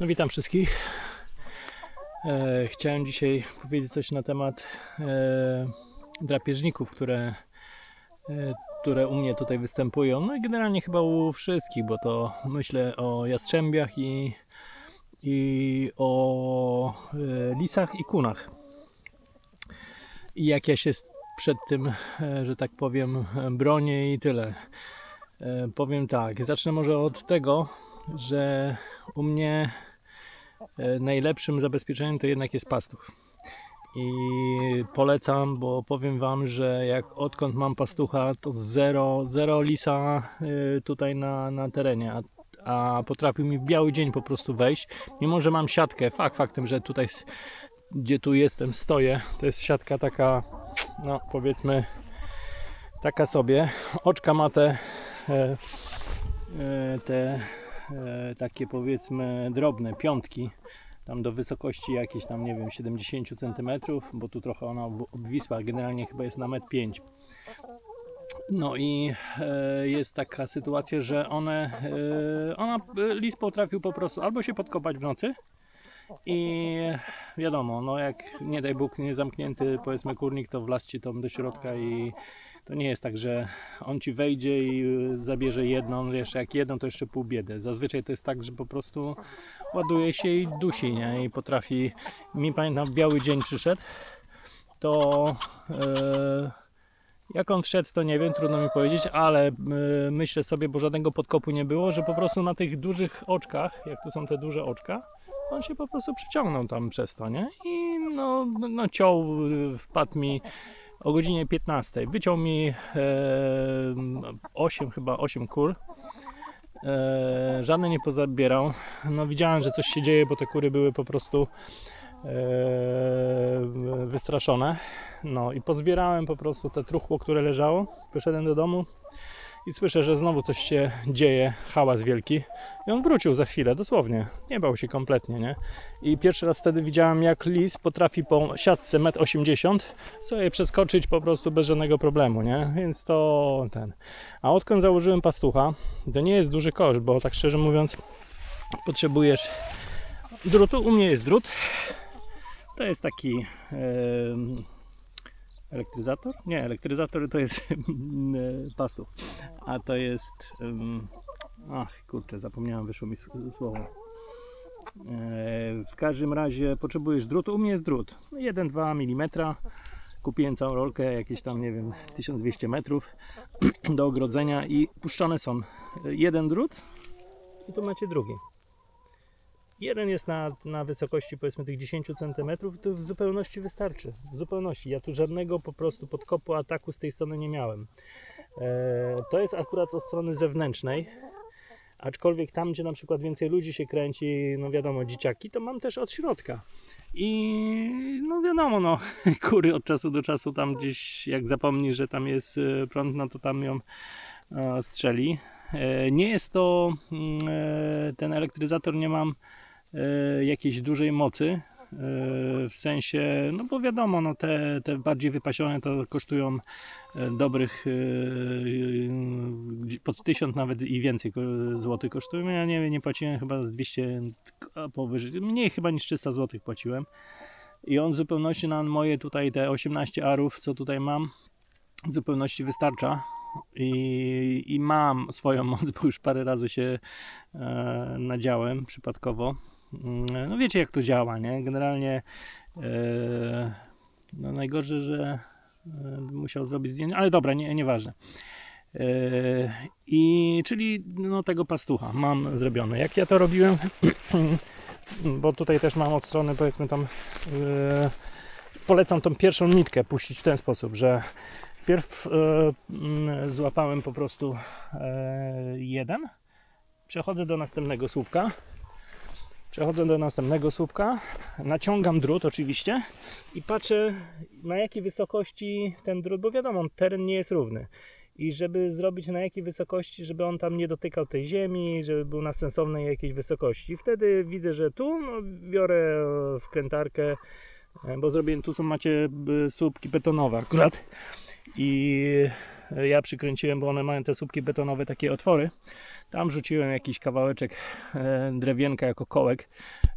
No witam wszystkich. E, chciałem dzisiaj powiedzieć coś na temat e, drapieżników, które, e, które u mnie tutaj występują. No i generalnie chyba u wszystkich, bo to myślę o jastrzębiach i, i o e, lisach i kunach. I jak ja się przed tym, e, że tak powiem, bronię i tyle. E, powiem tak, zacznę może od tego, że u mnie najlepszym zabezpieczeniem to jednak jest pastuch. I polecam, bo powiem Wam, że jak odkąd mam pastucha, to zero, zero lisa e, tutaj na, na terenie, a, potrafił mi w biały dzień po prostu wejść. Mimo, że mam siatkę, fakt faktem, że tutaj, gdzie tu jestem, stoję, to jest siatka taka, no powiedzmy, taka sobie. Oczka ma te, e, e, te e, takie powiedzmy drobne piątki tam do wysokości jakieś tam nie wiem 70 cm, bo tu trochę ona ob- obwisła, generalnie chyba jest na 1,5 m. No i e, jest taka sytuacja, że one, e, ona, e, lis potrafił po prostu albo się podkopać w nocy i wiadomo, no jak nie daj Bóg nie zamknięty powiedzmy kurnik, to wlazł ci tam do środka i to nie jest tak, że on ci wejdzie i y, zabierze jedną, wiesz, jak jedną to jeszcze pół biedy. Zazwyczaj to jest tak, że po prostu ładuje się i dusi, nie? I potrafi, mi pamiętam, biały dzień przyszedł, to e, jak on wszedł, to nie wiem, trudno mi powiedzieć, ale e, myślę sobie, bo żadnego podkopu nie było, że po prostu na tych dużych oczkach, jak tu są te duże oczka, on się po prostu przyciągnął tam przez to, nie? I no, no ciął, y, wpadł mi o godzinie 15. Wyciął mi e, 8 chyba 8 kur. E, żadne nie pozabierał. No widziałem, że coś się dzieje, bo te kury były po prostu e, wystraszone. No i pozbierałem po prostu te truchło, które leżało. Poszedłem do domu i słyszę, że znowu coś się dzieje, hałas wielki. I on wrócił za chwilę, dosłownie. Nie bał się kompletnie, nie? I pierwszy raz wtedy widziałem, jak lis potrafi po siatce 1,80 m sobie przeskoczyć po prostu bez żadnego problemu, nie? Więc to ten. A odkąd założyłem pastucha, to nie jest duży koszt, bo tak szczerze mówiąc, potrzebujesz drutu. U mnie jest drut. To jest taki em, elektryzator? Nie, elektryzator to jest em, pastuch. A to jest. em, ach, kurczę, zapomniałem, wyszło mi słowo. E, W każdym razie potrzebujesz drutu. U mnie jest drut 1-2 mm. Kupiłem całą rolkę, jakieś tam, nie wiem, 1200 metrów do ogrodzenia i puszczone są jeden drut i tu macie drugi. Jeden jest na, na wysokości powiedzmy tych 10 cm, to w zupełności wystarczy. W zupełności. Ja tu żadnego po prostu podkopu ataku z tej strony nie miałem. E, to jest akurat od strony zewnętrznej. Aczkolwiek tam, gdzie na przykład więcej ludzi się kręci, no wiadomo, dzieciaki, to mam też od środka. I no wiadomo, no, kury od czasu do czasu tam gdzieś, jak zapomni, że tam jest e, prąd, no to tam ją e, strzeli. E, Nie jest to, mm, ten elektryzator nie mam jakiejś dużej mocy, e, w sensie, no bo wiadomo, no te, te bardziej wypasione to kosztują e, dobrych e, e, pod 1000 nawet i więcej złotych kosztują. Ja nie, nie płaciłem chyba z 200, a powyżej, mniej chyba niż 300 złotych płaciłem. I on w zupełności na moje tutaj te 18 arów, co tutaj mam, w zupełności wystarcza. I, I mam swoją moc, bo już parę razy się e, nadziałem przypadkowo. Mm, No wiecie jak to działa, nie? Generalnie e, no najgorzej, że e, musiał zrobić zdjęcie, ale dobra, nie, nieważne. E, I czyli no, tego pastucha mam zrobione. Jak ja to robiłem, bo tutaj też mam od strony powiedzmy tam polecam tą pierwszą nitkę puścić w ten sposób, że Pierw mm, złapałem po prostu jeden. Przechodzę do następnego słupka. Przechodzę do następnego słupka. Naciągam drut oczywiście i patrzę na jakiej wysokości ten drut, bo wiadomo, teren nie jest równy. I żeby zrobić na jakiej wysokości, żeby on tam nie dotykał tej ziemi, żeby był na sensownej jakiejś wysokości. Wtedy widzę, że tu no, biorę e, wkrętarkę, e, bo zrobiłem, tu są macie e, słupki betonowe akurat i ja przykręciłem, bo one mają te słupki betonowe, takie otwory, Tam rzuciłem jakiś kawałeczek e, drewienka jako kołek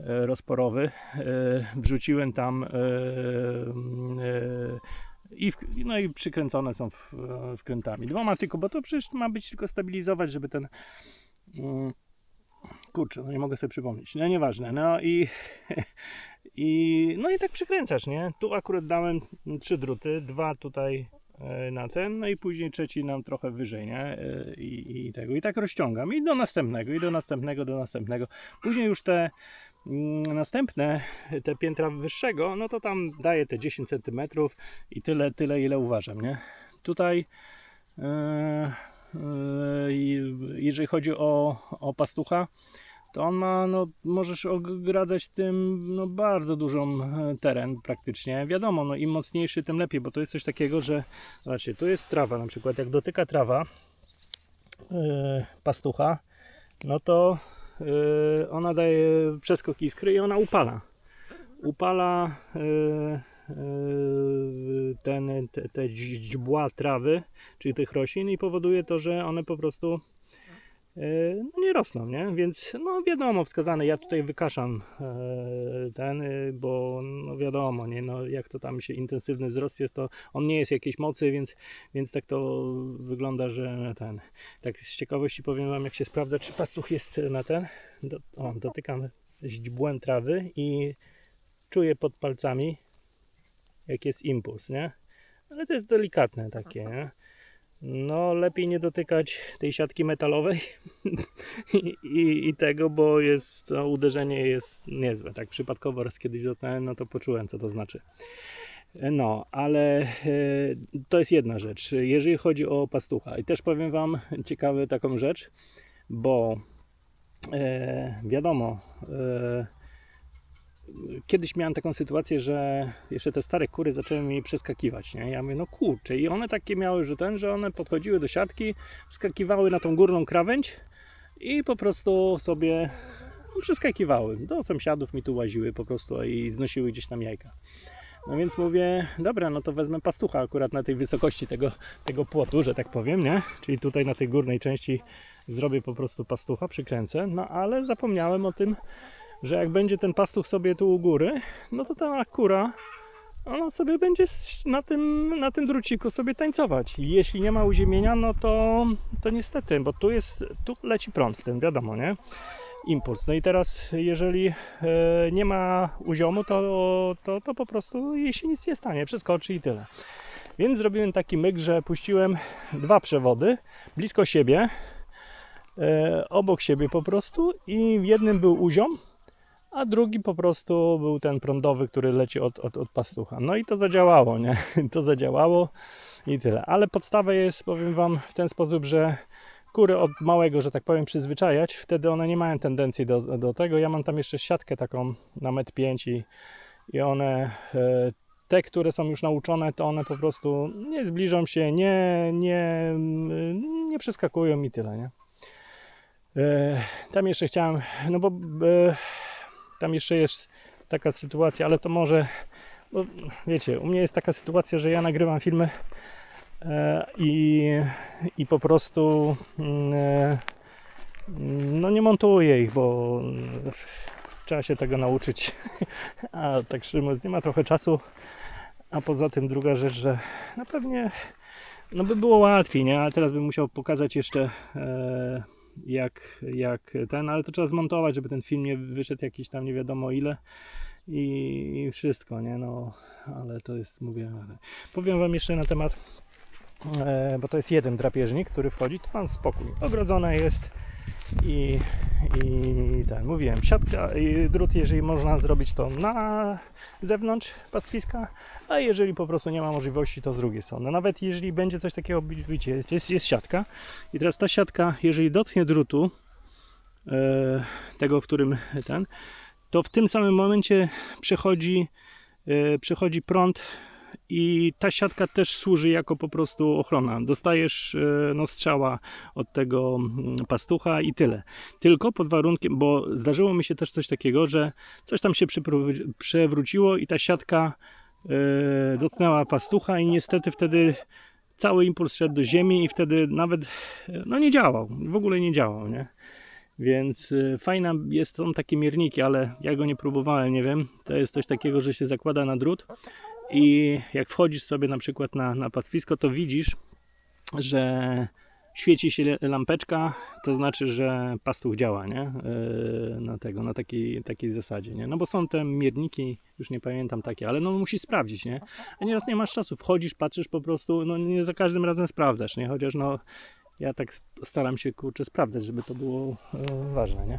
e, rozporowy. E, wrzuciłem tam i, w, no i przykręcone są w, wkrętami. Dwoma tylko, bo to przecież ma być tylko stabilizować, żeby ten. Mm, kurczę, no nie mogę sobie przypomnieć. No nieważne. No i, i no i tak przykręcasz, nie? Tu akurat dałem trzy druty, dwa tutaj na ten, no i później trzeci nam trochę wyżej, nie? E, I, i tego. I tak rozciągam. I do następnego, i do następnego, do następnego. Później już te mm, następne, te piętra wyższego, no to tam daję te 10 cm i tyle, tyle ile uważam, nie? Tutaj e, e, i- jeżeli chodzi o, o pastucha, to on ma, no możesz ogradzać tym no, bardzo dużą e, teren praktycznie. Wiadomo, no im mocniejszy, tym lepiej, bo to jest coś takiego, że zobaczcie, tu jest trawa na przykład, jak dotyka trawa e, pastucha, no to e, ona daje przeskok iskry i ona upala. Upala e, ten, te, te źdźbła trawy, czyli tych roślin i powoduje to, że one po prostu no nie rosną, nie? Więc no wiadomo, wskazane, ja tutaj wykaszam e, ten, e, bo no wiadomo, nie? No, jak to tam się intensywny wzrost jest, to on nie jest jakiejś mocy, więc, więc tak to wygląda, że ten, tak z ciekawości powiem Wam, jak się sprawdza, czy pastuch jest na ten, do, o, dotykam źdźbłem trawy i czuję pod palcami, jak jest impuls, nie? Ale to jest delikatne takie, nie? No, lepiej nie dotykać tej siatki metalowej i, i, tego, bo jest, to uderzenie jest niezłe. Tak przypadkowo raz kiedyś dotknąłem, no to poczułem, co to znaczy. No, ale e, to jest jedna rzecz. Jeżeli chodzi o pastucha, i też powiem Wam ciekawą taką rzecz, bo e, wiadomo, e, kiedyś miałem taką sytuację, że jeszcze te stare kury zaczęły mi przeskakiwać, nie? Ja mówię, no kurczę, i one takie miały, że ten, że one podchodziły do siatki, wskakiwały na tą górną krawędź i po prostu sobie przeskakiwały. Do sąsiadów mi tu łaziły po prostu i znosiły gdzieś tam jajka. No więc mówię, dobra, no to wezmę pastucha akurat na tej wysokości tego, tego płotu, że tak powiem, nie? Czyli tutaj na tej górnej części zrobię po prostu pastucha, przykręcę, no ale zapomniałem o tym, że jak będzie ten pastuch sobie tu u góry, no to ta kura, ona sobie będzie na tym, na tym druciku sobie tańcować. Jeśli nie ma uziemienia, no to, to niestety, bo tu jest, tu leci prąd w tym, wiadomo, nie? Impuls. No i teraz, jeżeli e, nie ma uziomu, to, to, to po prostu jej się nic nie stanie, przeskoczy i tyle. Więc zrobiłem taki myk, że puściłem dwa przewody blisko siebie, e, obok siebie po prostu i w jednym był uziom, a drugi po prostu był ten prądowy, który leci od, od, od pastucha. No i to zadziałało, nie? To zadziałało i tyle. Ale podstawa jest, powiem Wam, w ten sposób, że kury od małego, że tak powiem, przyzwyczajać, wtedy one nie mają tendencji do, do tego. Ja mam tam jeszcze siatkę taką na metr 5 i, i one, e, te, które są już nauczone, to one po prostu nie zbliżą się, nie, nie, mm, nie przeskakują i tyle, nie? E, tam jeszcze chciałem, no bo e, tam jeszcze jest taka sytuacja, ale to może, bo wiecie, u mnie jest taka sytuacja, że ja nagrywam filmy e, i, i po prostu mm, e, no nie montuję ich, bo trzeba się tego nauczyć, a tak szczerze nie ma trochę czasu, a poza tym druga rzecz, że no pewnie no by było łatwiej, nie? Ale teraz bym musiał pokazać jeszcze e, jak, jak ten, ale to trzeba zmontować, żeby ten film nie wyszedł jakiś tam nie wiadomo ile i, i wszystko, nie? No, ale to jest, mówię, powiem Wam jeszcze na temat, e, bo to jest jeden drapieżnik, który wchodzi, to mam spokój, ogrodzone jest i, i ten, mówiłem, siatka i drut, jeżeli można zrobić to na zewnątrz pastwiska, a jeżeli po prostu nie ma możliwości, to z drugiej strony. Nawet jeżeli będzie coś takiego, widzicie, jest, jest, siatka i teraz ta siatka, jeżeli dotknie drutu, e, tego, w którym ten, to w tym samym momencie przechodzi, e, przechodzi prąd i ta siatka też służy jako po prostu ochrona. Dostajesz e, no, strzała od tego mm, pastucha i tyle. Tylko pod warunkiem, bo zdarzyło mi się też coś takiego, że coś tam się przewróciło i ta siatka e, dotknęła pastucha i niestety wtedy cały impuls szedł do ziemi i wtedy nawet e, no nie działał, w ogóle nie działał, nie? Więc y, fajna jest, są takie mierniki, ale ja go nie próbowałem, nie wiem. To jest coś takiego, że się zakłada na drut i jak wchodzisz sobie na przykład na, na pastwisko, to widzisz, że świeci się lampeczka, to znaczy, że pastuch działa, nie? Yy, na tego, na takiej, takiej zasadzie, nie? No bo są te mierniki, już nie pamiętam takie, ale no musisz sprawdzić, nie? A nieraz nie masz czasu, wchodzisz, patrzysz po prostu, no nie za każdym razem sprawdzasz, nie? Chociaż no ja tak staram się kurczę sprawdzać, żeby to było e, ważne, nie?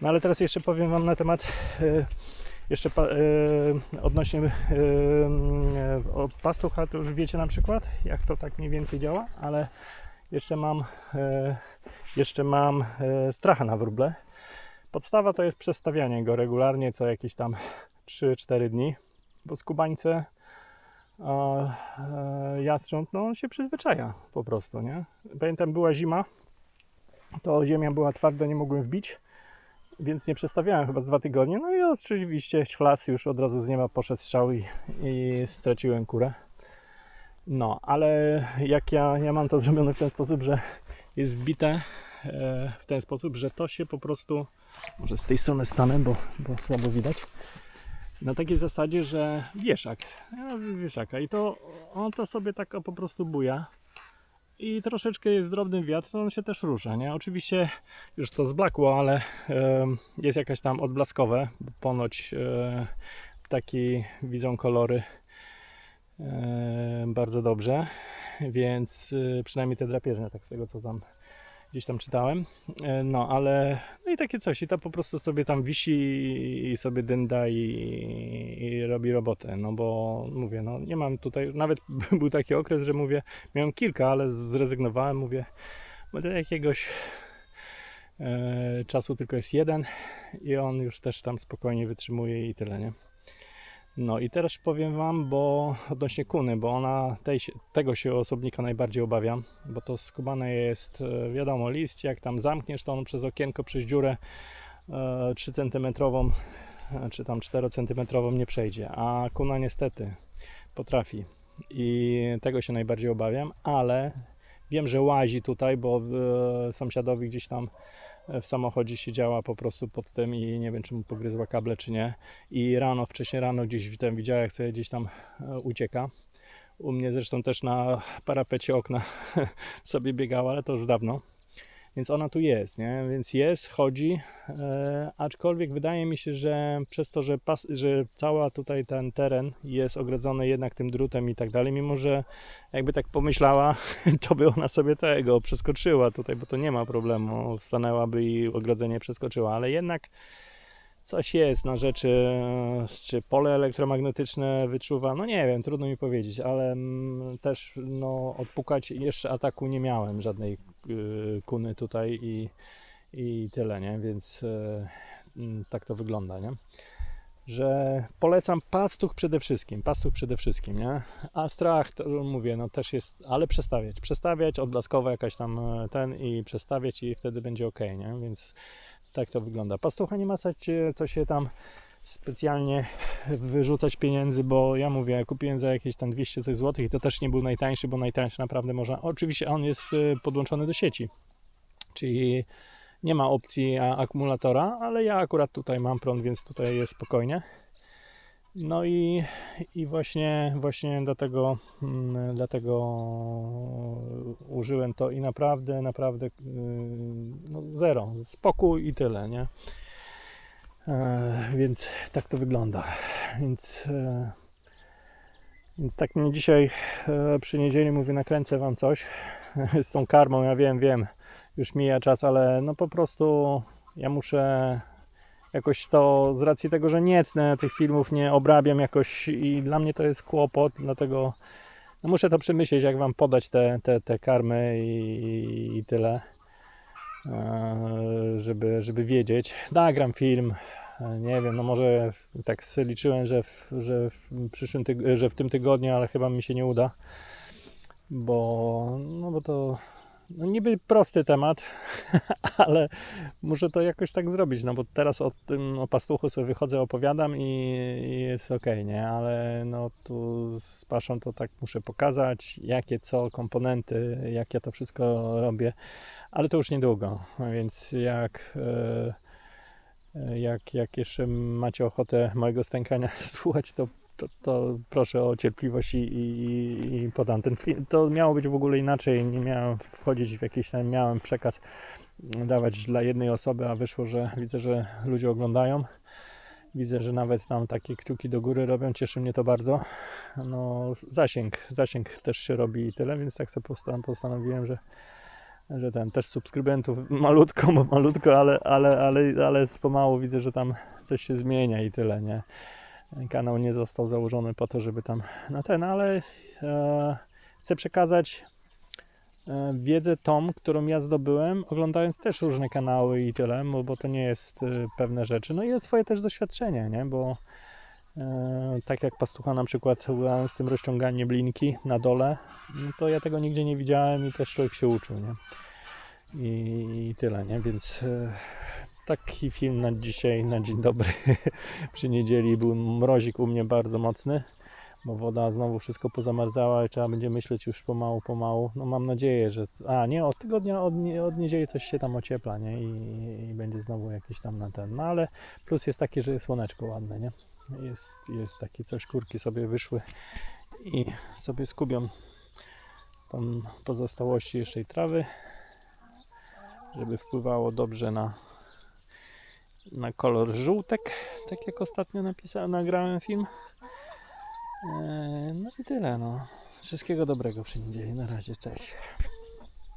No ale teraz jeszcze powiem Wam na temat e, jeszcze pa, e, odnośnie e, e, pastucha, to już wiecie na przykład, jak to tak mniej więcej działa, ale jeszcze mam e, jeszcze mam stracha na wróble. Podstawa to jest przestawianie go regularnie co jakieś tam 3-4 dni, bo skubańce a jastrząb, no on się przyzwyczaja po prostu, nie? Pamiętam, była zima, to ziemia była twarda, nie mogłem wbić, więc nie przestawiałem chyba z dwa tygodnie, no i oczywiście chlas już od razu z nieba poszedł strzał i, i straciłem kurę. No, ale jak ja, ja mam to zrobione w ten sposób, że jest zbite e, w ten sposób, że to się po prostu, może z tej strony stanę, bo, bo słabo widać, na takiej zasadzie, że wieszak, ja wieszaka. I to on to sobie tak po prostu buja i troszeczkę jest drobny wiatr, to on się też rusza, nie? Oczywiście już to zblakło, ale jest jakaś tam odblaskowe, ponoć e, ptaki widzą kolory e, bardzo dobrze, więc e, przynajmniej te drapieżne, tak z tego co tam gdzieś tam czytałem. E, No, ale no i takie coś. I to po prostu sobie tam wisi i sobie dynda i, i robi robotę. No bo mówię, no nie mam tutaj, nawet był taki okres, że mówię, miałem kilka, ale zrezygnowałem, mówię, bo do jakiegoś e, czasu tylko jest jeden i on już też tam spokojnie wytrzymuje i tyle, nie? No i teraz powiem Wam, bo odnośnie kuny, bo ona tej, tego się osobnika najbardziej obawiam, bo to skubane jest, e, wiadomo, list, jak tam zamkniesz, to on przez okienko, przez dziurę e, 3 cm, czy tam 4 cm nie przejdzie, a kuna niestety potrafi. I tego się najbardziej obawiam, ale wiem, że łazi tutaj, bo e, sąsiadowi gdzieś tam e, w samochodzie siedziała po prostu pod tym i nie wiem, czy mu pogryzła kable, czy nie. I rano, wcześniej rano gdzieś tam widziała, jak sobie gdzieś tam e, ucieka. U mnie zresztą też na parapecie okna sobie biegała, ale to już dawno. Więc ona tu jest, nie? Więc jest, chodzi, e, aczkolwiek wydaje mi się, że przez to, że, pas, że cała tutaj ten teren jest ogrodzony jednak tym drutem i tak dalej, mimo że jakby tak pomyślała, to by ona sobie tego przeskoczyła tutaj, bo to nie ma problemu, stanęłaby i ogrodzenie przeskoczyła, ale jednak coś jest na rzeczy, e, czy pole elektromagnetyczne wyczuwa, no nie wiem, trudno mi powiedzieć, ale mm, też no, odpukać jeszcze ataku nie miałem żadnej y, kuny tutaj i, i tyle, nie? Więc e, mm, tak to wygląda, nie? Że polecam pastuch przede wszystkim, pastuch przede wszystkim, nie? A strach, to mówię, no też jest, ale przestawiać, przestawiać, odblaskowa jakaś tam e, ten i przestawiać i wtedy będzie ok, nie? Więc tak to wygląda. Pastucha nie ma co, się- tam specjalnie wyrzucać pieniędzy, bo ja mówię, kupiłem za jakieś tam 200 coś złotych i to też nie był najtańszy, bo najtańszy naprawdę można. Oczywiście on jest y, podłączony do sieci, czyli nie ma opcji akumulatora, ale ja akurat tutaj mam prąd, więc tutaj jest spokojnie. No i, i właśnie, właśnie dlatego, mm, dlatego użyłem to i naprawdę, naprawdę yy, no zero, spokój i tyle, nie? E, więc tak to wygląda. Więc, e, więc tak mnie dzisiaj e, przy niedzieli mówię, nakręcę Wam coś z tą karmą. Ja wiem, wiem, już mija czas, ale no po prostu ja muszę jakoś to z racji tego, że nie tnę tych filmów, nie obrabiam jakoś i dla mnie to jest kłopot, dlatego no muszę to przemyśleć, jak Wam podać te, te, te karmy i, i tyle, e, żeby, żeby wiedzieć. Nagram film, e, nie wiem, no może tak liczyłem, że w, że w, przyszłym tyg- że w tym tygodniu, ale chyba mi się nie uda, bo, no bo to no niby prosty temat, ale muszę to jakoś tak zrobić, no bo teraz o tym o pastuchu sobie wychodzę, opowiadam i, i jest ok, nie? Ale no tu z paszą to tak muszę pokazać, jakie co, komponenty, jak ja to wszystko robię, ale to już niedługo, więc jak... E, jak, jak jeszcze macie ochotę mojego stękania słuchać, to, to, to proszę o cierpliwość i, i, i podam ten film. To miało być w ogóle inaczej. Nie miałem wchodzić w jakiś tam, miałem przekaz dawać dla jednej osoby, a wyszło, że widzę, że ludzie oglądają. Widzę, że nawet tam takie kciuki do góry robią, cieszy mnie to bardzo. No, zasięg, zasięg też się robi i tyle, więc tak sobie postan- postanowiłem, że, że ten też subskrybentów malutko, bo malutko, ale, ale, ale, ale pomału widzę, że tam coś się zmienia i tyle, nie? Kanał nie został założony po to, żeby tam na ten, ale e, chcę przekazać e, wiedzę tą, którą ja zdobyłem, oglądając też różne kanały i tyle, bo, to nie jest e, pewne rzeczy. No i swoje też doświadczenie, nie? Bo e, tak jak pastucha na przykład z tym rozciąganiem linki na dole, no to ja tego nigdzie nie widziałem i też człowiek się uczył, nie? I, i tyle, nie? Więc e, taki film na dzisiaj, na dzień dobry. Przy niedzieli był mrozik u mnie bardzo mocny, bo woda znowu wszystko pozamarzała i trzeba będzie myśleć już pomału, pomału. No mam nadzieję, że... A nie, od tygodnia, od, od niedzieli coś się tam ociepla, nie? I, I będzie znowu jakiś tam na ten. No ale plus jest taki, że jest słoneczko ładne, nie? Jest, jest takie coś, kurki sobie wyszły i sobie skubią tam pozostałości jeszcze i trawy, żeby wpływało dobrze na, na kolor żółtek, tak jak ostatnio napisałem, nagrałem film. Eee, No i tyle, no. Wszystkiego dobrego przy niedzieli. Na razie, cześć.